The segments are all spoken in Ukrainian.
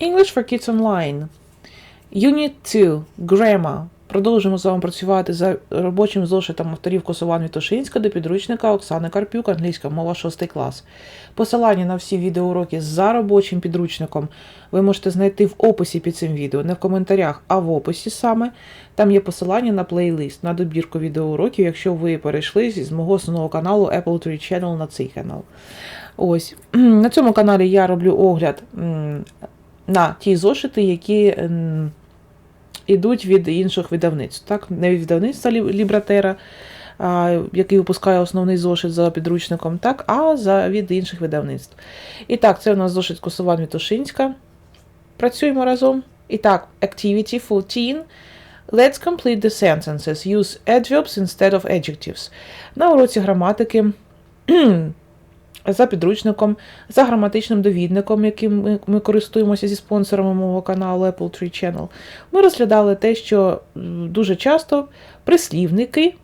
English for Kids Online. Unit 2. Grammar. Продовжуємо з вами працювати за робочим зошитом авторів Косован Вітошинська до підручника Оксани Карпюк, англійська мова 6 клас. Посилання на всі відеоуроки за робочим підручником ви можете знайти в описі під цим відео, не в коментарях, а в описі саме. Там є посилання на плейлист, на добірку відеоуроків, якщо ви перейшли з мого основного каналу Apple Tree Channel на цей канал. Ось на цьому каналі я роблю огляд на ті зошити, які м, ідуть від інших видавництв. Так? Не від видавництва Лібратера, який випускає основний зошит за підручником, так, а за від інших видавництв. І так, це у нас зошит Косован Вітошинська. Працюємо разом. І так, Activity 14. Let's complete the sentences. Use adverbs instead of adjectives. На уроці граматики за підручником, за граматичним довідником, яким ми, ми користуємося зі спонсорами мого каналу Apple Tree Channel, ми розглядали те, що дуже часто прислівники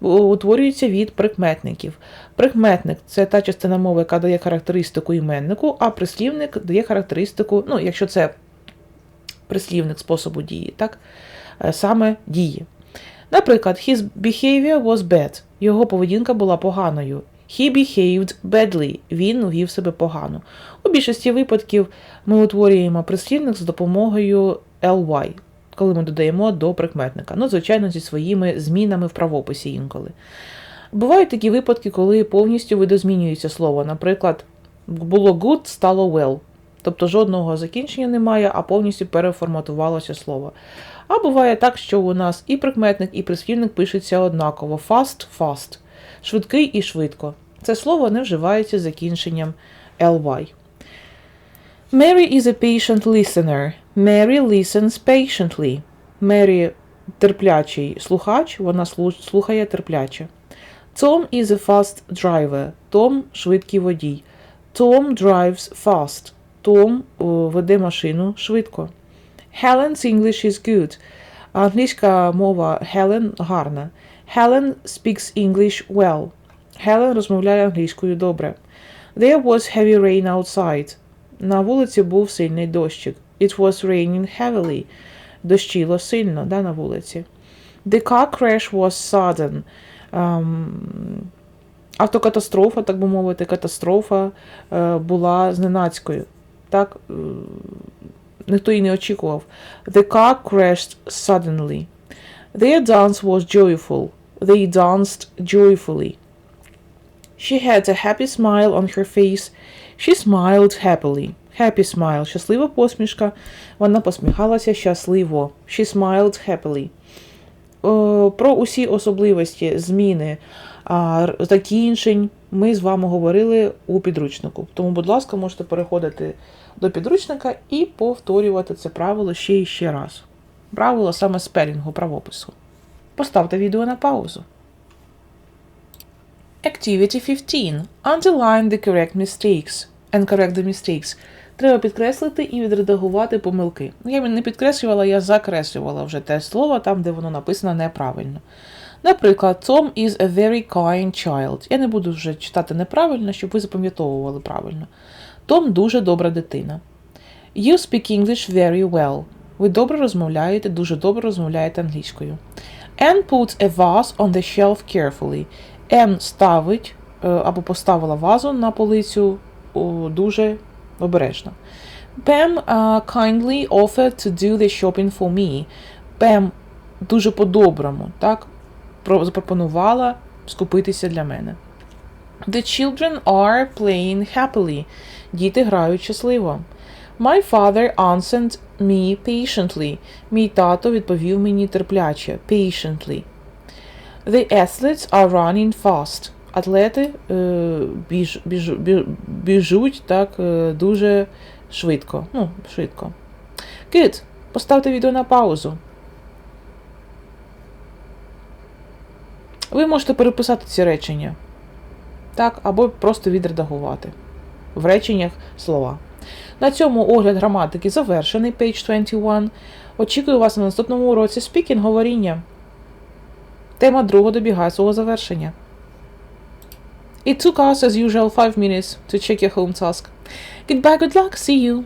утворюються від прикметників. Прикметник це та частина мови, яка дає характеристику іменнику, а прислівник дає характеристику, ну, якщо це прислівник способу дії, так, е, саме дії. Наприклад, his behavior was bad. Його поведінка була поганою. He behaved badly. Він вів себе погано. У більшості випадків ми утворюємо прислівник з допомогою ly, коли ми додаємо до прикметника. Ну, звичайно, зі своїми змінами в правописі інколи. Бувають такі випадки, коли повністю видозмінюється слово. Наприклад, було good, стало well. Тобто жодного закінчення немає, а повністю переформатувалося слово. А буває так, що у нас і прикметник, і прислівник пишеться однаково: fast, fast, швидкий і швидко. Це слово не вживається закінченням ly. Mary is a patient listener. Mary listens patiently. Mary терплячий слухач, вона слухає терпляче. Tom is a fast driver. Том швидкий водій. Tom drives fast. О, веде машину швидко. Helen's English is good. Англійська мова Helen гарна. Helen speaks English well. Helen розмовляє англійською добре. There was heavy rain outside. На вулиці був сильний дощик. It was raining heavily. Дощило сильно, да, на вулиці. The car crash was sudden. Ем, автокатастрофа, так би мовити, катастрофа е, була зненацькою. Так, е, ніхто її не очікував. The car crashed suddenly. Their dance was joyful. They danced joyfully. She had a happy smile on her face. She smiled happily. Happy smile. Щаслива посмішка. Вона посміхалася щасливо. She smiled happily. О, Про усі особливості зміни закінчень ми з вами говорили у підручнику. Тому, будь ласка, можете переходити до підручника і повторювати це правило ще і ще раз. Правило саме спелінгу правопису. Поставте відео на паузу. Activity 15. Underline the correct mistakes and correct the mistakes. Треба підкреслити і відредагувати помилки. Я не підкреслювала, я закреслювала вже те слово там, де воно написано неправильно. Наприклад, Tom is a very kind child. Я не буду вже читати неправильно, щоб ви запам'ятовували правильно. Том дуже добра дитина. You speak English very well. Ви добре розмовляєте, дуже добре розмовляєте англійською. Anne puts a vase on the shelf carefully. Anne ставить е, або поставила вазу на полицю дуже обережно. Uh, kindly offered to do the shopping for me. Pam дуже по-доброму, так, запропонувала скупитися для мене. The children are playing happily. Діти грають щасливо. My father answered me patiently. Мій тато відповів мені терпляче. Patiently. The athletes are running fast. Атлети е, біж, біж, біж, біжуть так е, дуже швидко. Ну, швидко. Good. Поставте відео на паузу. Ви можете переписати ці речення. Так, або просто відредагувати в реченнях слова. На цьому огляд граматики завершений, page 21. Очікую вас на наступному уроці speaking, говоріння. Тема друга добігає свого завершення. It took us, as usual, five minutes to check your home task. Goodbye, good luck, see you!